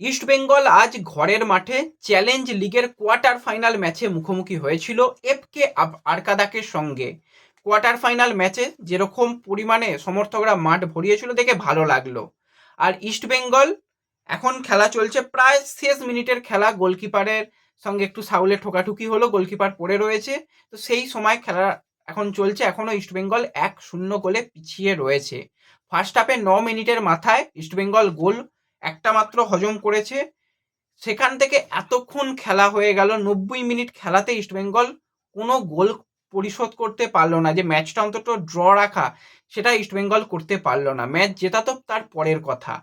East Bengal আজ ঘরের মাঠে চ্যালেঞ্জ লিগের কোয়ার্টার ফাইনাল ম্যাচে মুখোমুখি হয়েছিল এফকে আরকাদাকের সঙ্গে। কোয়ার্টার ফাইনাল ম্যাচে যেরকম পরিমাণে সমর্থকরা মাঠ ভরিয়েছিল দেখে ভালো লাগল। আর ইস্ট বেঙ্গল এখন খেলা চলছে প্রায় শেষ মিনিটের খেলা। গোলকিপারের সঙ্গে একটু সাউলে ঠোকাঠুকি হলো, গোলকিপার পড়ে রয়েছে। তো সেই সময় খেলা এখন চলছে। এখনও ইস্টবেঙ্গল এক শূন্য গোলে পিছিয়ে রয়েছে। ফার্স্ট হাফে ন মিনিটের মাথায় ইস্টবেঙ্গল গোল একটা মাত্র হজম করেছে। সেখান থেকে এতক্ষণ খেলা হয়ে গেল, নব্বই মিনিট খেলাতে ইস্টবেঙ্গল কোনো গোল পরিশোধ করতে পারল না। যে ম্যাচটা অন্তত ড্র রাখা, সেটা ইস্টবেঙ্গল করতে পারল না। ম্যাচ জেতা তো তার পরের কথা।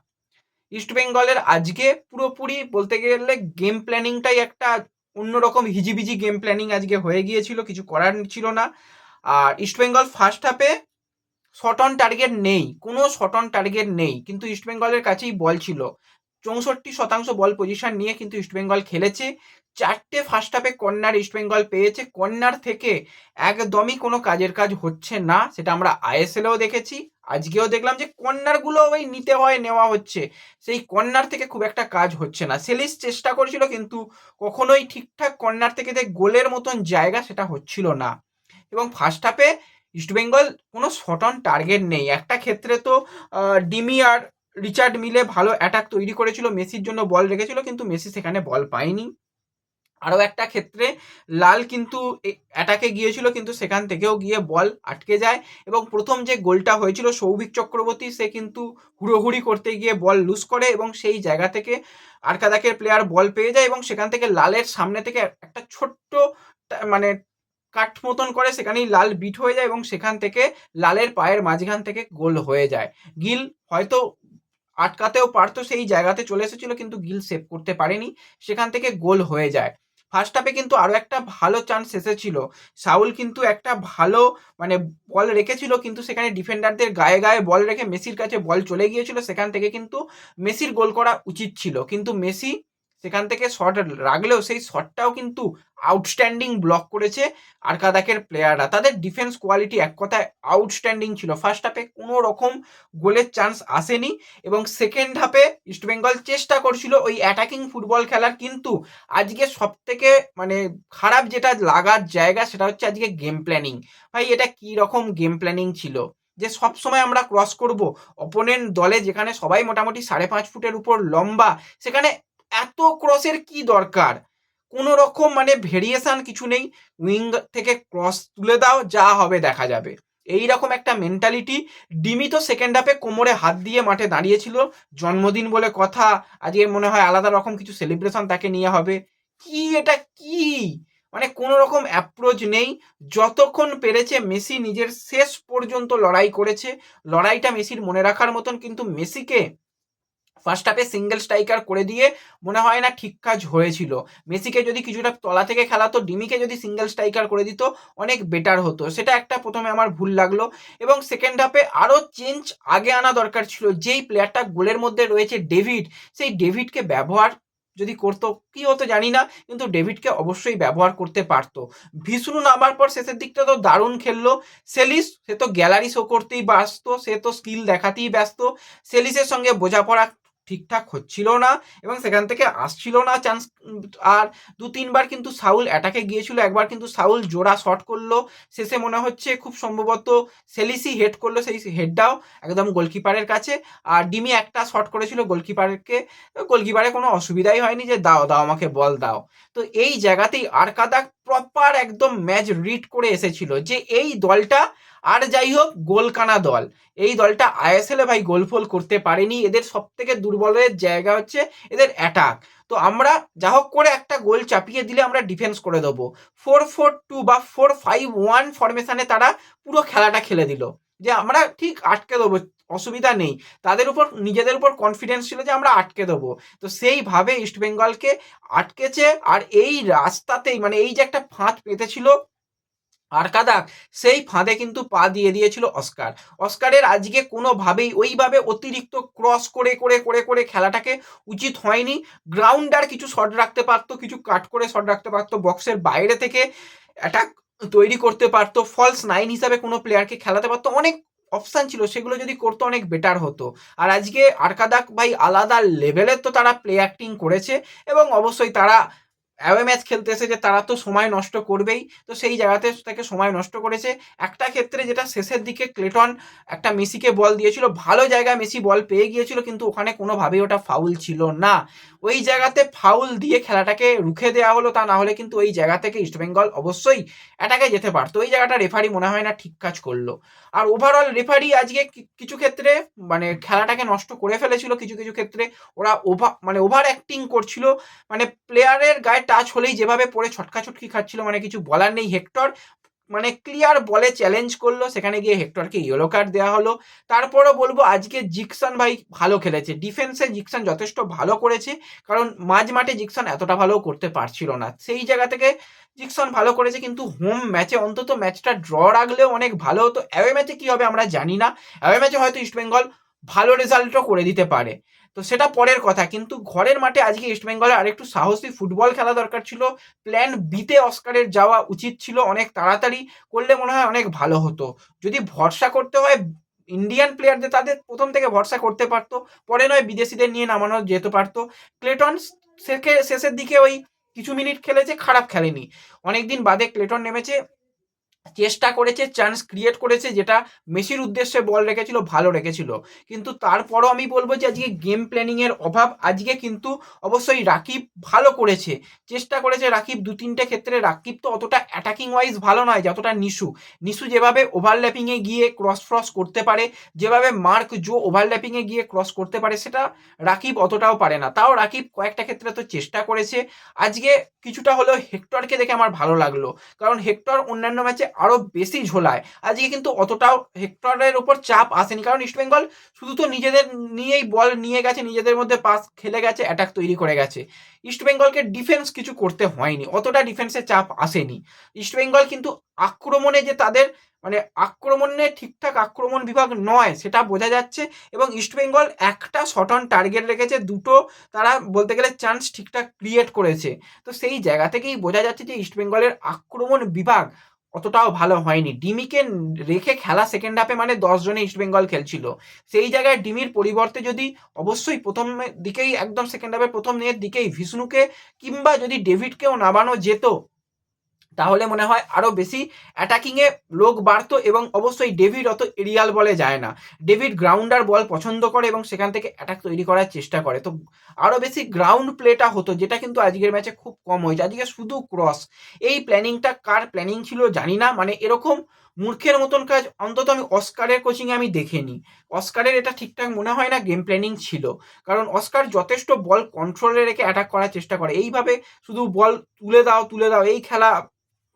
ইস্টবেঙ্গলের আজকে পুরোপুরি বলতে গেলে গেম প্ল্যানিংটাই একটা অন্যরকম হিজিবিজি গেম প্ল্যানিং আজকে হয়ে গিয়েছিল, কিছু করার ছিল না। আর ইস্টবেঙ্গল ফার্স্ট হাফে শট অন টার্গেট নেই, কোনো শট অন টার্গেট নেই, কিন্তু ইস্টবেঙ্গলের কাছেই বল ছিল। চৌষট্টি শতাংশ বল পজিশন নিয়ে কিন্তু ইস্টবেঙ্গল খেলেছে। চারটে ফার্স্ট হাফে কর্নার ইস্টবেঙ্গল পেয়েছে। কর্নার থেকে একদমই কোনো কাজের কাজ হচ্ছে না, সেটা আমরা আইএসএলেও দেখেছি। আজকেও দেখলাম যে কর্নারগুলো ওই নিতে হয়, নেওয়া হচ্ছে। সেই কর্নার থেকে খুব একটা কাজ হচ্ছে না। সেলিস চেষ্টা করেছিল, কিন্তু কখনোই ঠিকঠাক কর্নার থেকে যে গোলের মতন জায়গা সেটা হচ্ছিল না। এবং ফার্স্ট হাফে ইস্টবেঙ্গল কোনো শট অন টার্গেট নেই। একটা ক্ষেত্রে তো ডিমি আর রিচার্ড মিলে ভালো অ্যাটাক তৈরি করেছিল, মেসির জন্য বল রেখেছিল, কিন্তু মেসি সেখানে বল পায়নি। আরও একটা ক্ষেত্রে লাল কিন্তু অ্যাটাকে গিয়েছিল, কিন্তু সেখান থেকেও গিয়ে বল আটকে যায় এবং প্রথম যে গোলটা হয়েছিল সৌভিক চক্রবর্তী, সে কিন্তু হুড়োহুড়ি করতে গিয়ে বল লুজ করে এবং সেই জায়গা থেকে আরকাদাকের প্লেয়ার বল পেয়ে যায় এবং সেখান থেকে লালের সামনে থেকে একটা ছোট্ট মানে কাঠ মতন করে সেখানেই লাল বিট হয়ে যায় এবং সেখান থেকে লালের পায়ের মাঝখান থেকে গোল হয়ে যায়। গিল হয়তো আটকাতেও পারতো সেই জায়গাতে চলে এসেছিল কিন্তু গিল সেভ করতে পারেনি, সেখান থেকে গোল হয়ে যায়। ফার্স্ট হাফে কিন্তু আরও একটা ভালো চান্স এসেছিল। সাউল কিন্তু একটা ভালো মানে বল রেখেছিল কিন্তু সেখানে ডিফেন্ডারদের গায়ে গায়ে বল রেখে মেসির কাছে বল চলে গিয়েছিল, সেখান থেকে কিন্তু মেসির গোল করা উচিত ছিল। কিন্তু মেসি সেখান থেকে শট রাখলেও সেই শটটাও কিন্তু আউটস্ট্যান্ডিং ব্লক করেছে আর কাদাকের প্লেয়াররা তাদের ডিফেন্স কোয়ালিটি এক কথায় আউটস্ট্যান্ডিং ছিল। ফার্স্ট হাফে কোনো রকম গোলের চান্স আসেনি এবং সেকেন্ড হাফে ইস্টবেঙ্গল চেষ্টা করছিল ওই অ্যাটাকিং ফুটবল খেলার কিন্তু আজকে সব থেকে মানে খারাপ যেটা লাগার জায়গা সেটা হচ্ছে আজকে গেম প্ল্যানিং ভাই, এটা কী রকম গেম প্ল্যানিং ছিল? যে সব সময় আমরা ক্রস করব। অপোনেন্ট দলে যেখানে সবাই মোটামুটি সাড়ে পাঁচ ফুটের উপর লম্বা, সেখানে এত ক্রসের কি দরকার? কোনো রকম মানে ভেরিয়েশন কিছু নেই। উইং থেকে ক্রস তুলে দাও, যা হবে দেখা যাবে। এই রকম একটা মেন্টালিটি ডিমি তো সেকেন্ড হাফে কোমরে হাত দিয়ে মাঠে দাঁড়িয়েছিল। জন্মদিন বলে কথা। আজকে মনে হয় আলাদা রকম কিছু সেলিব্রেশন তাকে নিয়ে হবে। কি এটা কি? মানে কোনো রকম অ্যাপ্রোচ নেই। যতক্ষণ পেরেছে মেসি নিজের শেষ পর্যন্ত লড়াই করেছে। লড়াইটা মেসির মনে রাখার মতন, কিন্তু মেসিকে ফার্স্ট হাফে সিঙ্গেল স্ট্রাইকার করে দিয়ে মনে হয় না ঠিক কাজ হয়েছিল। মেসিকে যদি কিছুটা তলা থেকে খেলাতো, ডিমিকে যদি সিঙ্গেল স্ট্রাইকার করে দিত, অনেক বেটার হতো। সেটা একটা প্রথমে আমার ভুল লাগল। এবং সেকেন্ড হাফে আরও চেঞ্জ আগে আনা দরকার ছিল। যেই প্লেয়ারটা গোলের মধ্যে রয়েছে ডেভিড সেই ডেভিডকে ব্যবহার যদি করতো, কি হতো জানি না, কিন্তু ডেভিডকে অবশ্যই ব্যবহার করতে পারতো। ভিষ্ণু নামার পর শেষের দিকটা তো দারুণ খেললো। সেলিস, সে তো গ্যালারি শো করতেই ব্যস্ত, সে তো স্কিল দেখাতেই ব্যস্ত। সেলিসের সঙ্গে বোঝাপড়া ঠিকঠাক হচ্ছিল না এবং সেখান থেকে আসছিল না চান্স আর দু তিনবার কিন্তু সাউল অ্যাটাকে গিয়েছিল, একবার কিন্তু সাউল জোড়া শট করল। শেষে মনে হচ্ছে খুব সম্ভবত সেলিসি হেড করল সেই হেডটাও একদম গোলকিপারের কাছে। আর ডিমি একটা শট করেছিল গোলকিপারকে গোলকিপারে কোনো অসুবিধাই হয়নি যে দাও দাও, আমাকে বল দাও। তো এই জায়গাতেই আর কাদা প্রপার একদম ম্যাচ রিড করে এসেছিল যে এই দলটা আর যাই হোক গোলকানা দল। এই দলটা আইএসএলে ভাই গোল ফোল করতে পারেনি। এদের সব থেকে দুর্বলের জায়গা হচ্ছে এদের অ্যাটাক তো আমরা যা হোক করে একটা গোল চাপিয়ে দিলে আমরা ডিফেন্স করে দেবো। ফোর ফোর টু বা ফোর ফাইভ ওয়ান ফরমেশনে তারা পুরো খেলাটা খেলে দিল। যে আমরা ঠিক আটকে দেবো, অসুবিধা নেই। তাদের উপর, নিজেদের উপর কনফিডেন্স ছিল যে আমরা আটকে দেবো। তো সেইভাবে ইস্টবেঙ্গলকে আটকেছে। আর এই রাস্তাতেই মানে এই যে একটা ফাঁদ পেতেছিল আর কাদাক সেই ফাঁদে কিন্তু পা দিয়ে দিয়েছিল অস্কার। অস্কারের আজকে কোনোভাবেই ওইভাবে অতিরিক্ত ক্রস করে করে করে করে খেলাটাকে উচিত হয়নি। গ্রাউন্ডার কিছু শট রাখতে পারতো, কিছু কাট করে শট রাখতে পারতো বক্সের বাইরে থেকে অ্যাটাক তৈরি করতে পারতো ফলস নাইন হিসাবে কোনো প্লেয়ারকে খেলাতে পারতো। অনেক অপশান ছিল, সেগুলো যদি করতো অনেক বেটার হতো। আর আজকে আরকাদাক ভাই আলাদা লেভেলের তো তারা প্লে অ্যাক্টিং করেছে এবং অবশ্যই তারা অ্যাওয়ে ম্যাচ খেলতেছে যে তারা তো সময় নষ্ট করবেই, তো সেই জায়গাতে তাকে সময় নষ্ট করেছে। একটা ক্ষেত্রে যেটা শেষের দিকে ক্লেটন একটা মেসিকে বল দিয়েছিল, ভালো জায়গায় মেসি বল পেয়ে গিয়েছিল, কিন্তু ওখানে কোনোভাবেই ওটা ফাউল ছিল না। ওই জায়গাতে ফাউল দিয়ে খেলাটাকে রুখে দেওয়া হলো তা না হলে কিন্তু ওই জায়গা থেকে ইস্টবেঙ্গল অবশ্যই অ্যাটাকে যেতে পারতো। ওই জায়গাটা রেফারি মনে হয় না ঠিক কাজ করল। আর ওভারঅল রেফারি আজকে কিছু ক্ষেত্রে মানে খেলাটাকে নষ্ট করে ফেলেছিল কিছু কিছু ক্ষেত্রে। ওরা ওভার মানে ওভার অ্যাক্টিং করছিল। মানে প্লেয়ারের গায়ে টাচ হলেই যেভাবে পড়ে ছটকা ছটকি খাচ্ছিল মানে কিছু বলার নেই। হেক্টর মানে ক্লিয়ার বলে চ্যালেঞ্জ করল, সেখানে গিয়ে হেক্টরকে ইয়েলো কার্ড দেওয়া হলো। তারপরও বলব, আজকে জিকসন ভাই ভালো খেলেছে। ডিফেন্সে জিকসন যথেষ্ট ভালো করেছে, কারণ মাঝ মাঠে জিকসন এতটা ভালো করতে পারছিল না। সেই জায়গা থেকে জিকসন ভালো করেছে, কিন্তু হোম ম্যাচে অন্তত ম্যাচটা ড্র রাখলেও অনেক ভালো হতো। অ্যাওয়ে ম্যাচে কী হবে আমরা জানি না। অ্যাওয়ে ম্যাচে হয়তো ইস্টবেঙ্গল ভালো রেজাল্টও করে দিতে পারে। তো সেটা পরের কথা, কিন্তু ঘরের মাঠে আজকে ইস্টবেঙ্গলের আরেকটু সাহসী ফুটবল খেলা দরকার ছিল। প্ল্যান বিতে অস্কারের যাওয়া উচিত ছিল, অনেক তাড়াতাড়ি করলে মনে হয় অনেক ভালো হতো। যদি ভরসা করতে হয় ইন্ডিয়ান প্লেয়ারদের তাদের প্রথম থেকে ভরসা করতে পারতো, পরে নয় বিদেশিদের নিয়ে নামানো যেতে পারতো। ক্লেটন শেষের দিকে ওই কিছু মিনিট খেলেছে, খারাপ খেলেনি। অনেকদিন বাদে ক্লেটন নেমেছে চেষ্টা করেছে চান্স ক্রিয়েট করেছে, যেটা মেসির উদ্দেশ্যে বল রেখেছিল, ভালো রেখেছিল। কিন্তু তারপরও আমি বলব যে, আজকে গেম প্ল্যানিংয়ের অভাব আজকে কিন্তু অবশ্যই রাকিব ভালো করেছে। চেষ্টা করেছে রাকিব দু তিনটে ক্ষেত্রে, রাকিব তো অতটা অ্যাটাকিং ওয়াইজ ভালো নয়, যতটা নিশু। নিশু যেভাবে ওভারল্যাপিংয়ে গিয়ে ক্রস ফ্রস করতে পারে, যেভাবে মার্ক জো ওভারল্যাপিংয়ে গিয়ে ক্রস করতে পারে, সেটা রাকিব অতটাও পারে না। তাও রাকিব কয়েকটা ক্ষেত্রে তো চেষ্টা করেছে। আজকে কিছুটা হলেও হেক্টরকে দেখে আমার ভালো লাগল। কারণ হেক্টর অন্যান্য ম্যাচে আরও বেশি ঝোলায়। আজকে কিন্তু অতটাও হেক্টরের উপর চাপ আসেনি, কারণ ইস্টবেঙ্গল শুধু তো নিজেদের নিয়েই বল নিয়ে গেছে, নিজেদের মধ্যে পাস খেলে গেছে অ্যাটাক তৈরি করে গেছে। ইস্টবেঙ্গলকে ডিফেন্স কিছু করতে হয়নি, অতটা ডিফেন্সে চাপ আসেনি। ইস্টবেঙ্গল কিন্তু আক্রমণে যে তাদের মানে আক্রমণে ঠিকঠাক আক্রমণ বিভাগ নয়, সেটা বোঝা যাচ্ছে। এবং ইস্টবেঙ্গল একটা শট অন টার্গেট রেখেছে, দুটো তারা বলতে গেলে চান্স ঠিকঠাক ক্রিয়েট করেছে। তো সেই জায়গা থেকেই বোঝা যাচ্ছে যে ইস্টবেঙ্গলের আক্রমণ বিভাগ অতটাও ভালো হয়নি। ডিমিকে রেখে খেলা সেকেন্ড হাফে মানে দশ জনে ইস্টবেঙ্গল খেলছিল। সেই জায়গায় ডিমির পরিবর্তে যদি অবশ্যই প্রথম দিকেই একদম সেকেন্ড হাফের প্রথম দিকেই ভিষ্ণুকে কিংবা যদি ডেভিডকেও নামানো যেত তাহলে মনে হয় আরও বেশি অ্যাটাকিংয়ে লোক বাড়তো এবং অবশ্যই ডেভিড অত এরিয়াল বলে যায় না। ডেভিড গ্রাউন্ডার বল পছন্দ করে এবং সেখান থেকে অ্যাটাক তৈরি করার চেষ্টা করে। তো আরও বেশি গ্রাউন্ড প্লেটা হতো, যেটা কিন্তু আজকের ম্যাচে খুব কম হয়েছে। আজকে শুধু ক্রস এই প্ল্যানিংটা কার প্ল্যানিং ছিল জানি না। মানে এরকম মূর্খের মতন কাজ। অন্তত আমি অস্কারের কোচিংয়ে আমি দেখিনি। অস্কারের এটা ঠিকঠাক মনে হয় না গেম প্ল্যানিং ছিল। কারণ অস্কার যথেষ্ট বল কন্ট্রোলে রেখে অ্যাটাক করার চেষ্টা করে। এইভাবে শুধু বল তুলে দাও তুলে দাও। এই খেলা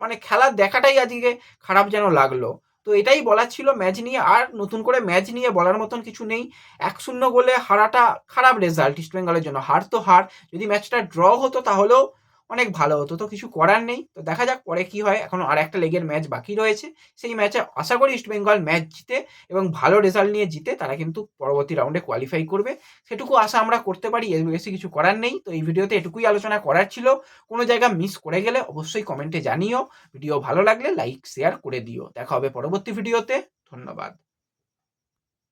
মানে খেলা দেখাটাই আজকে খারাপ যেন লাগল। তো এটাই বলার ছিল ম্যাচ নিয়ে। আর নতুন করে ম্যাচ নিয়ে বলার মতন কিছু নেই। এক শূন্য গোলে হারাটা খারাপ রেজাল্ট ইস্টবেঙ্গলের জন্য। হার তো হার। যদি ম্যাচটা ড্র হতো তাহলেও অনেক ভালো হতো। তো কিছু করার নেই। তো দেখা যাক পরে কি হয়। এখন আর একটা লেগের ম্যাচ বাকি রয়েছে। সেই ম্যাচে আশা করি ইস্টবেঙ্গল ম্যাচ জিতে এবং ভালো রেজাল্ট নিয়ে জিতে তারা কিন্তু পরবর্তী রাউন্ডে কোয়ালিফাই করবে। সেটুকু আশা আমরা করতে পারি। এর বেশি কিছু করার নেই। তো এই ভিডিওতে এটুকুই আলোচনা করার ছিল। কোনো জায়গা মিস করে গেলে অবশ্যই কমেন্টে জানিও। ভিডিও ভালো লাগলে লাইক শেয়ার করে দিও। দেখা হবে পরবর্তী ভিডিওতে ধন্যবাদ।